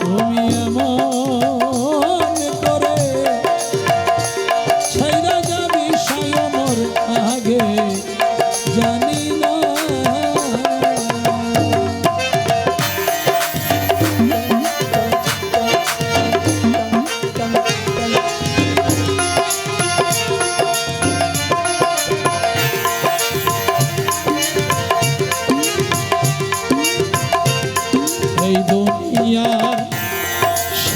Oh, yeah.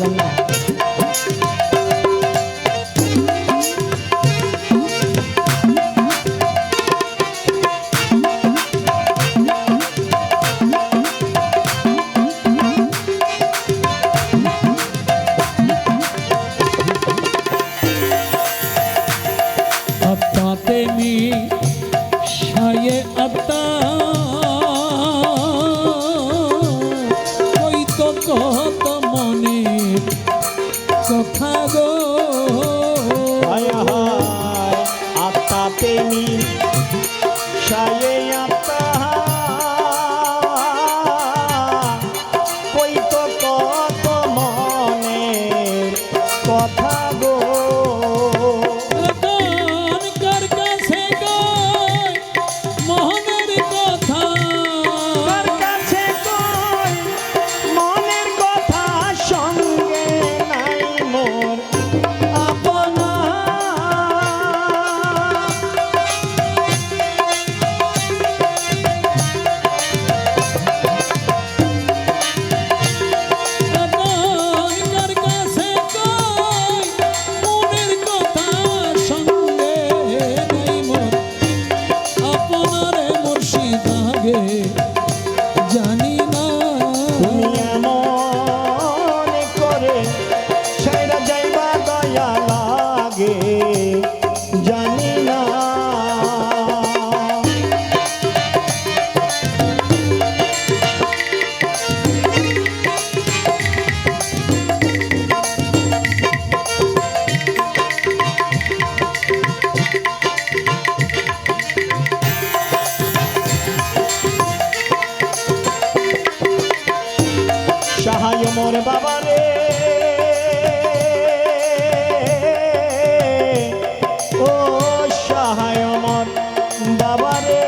পারবেন না me ওরে বাবা রে ও সহায় মন বাবা রে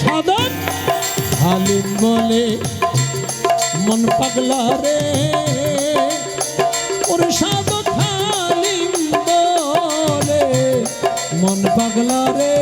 সদন হালিম বলে, মন পাগলা রে। ওরে সাধক হালিম বলে, মন পাগলা রে।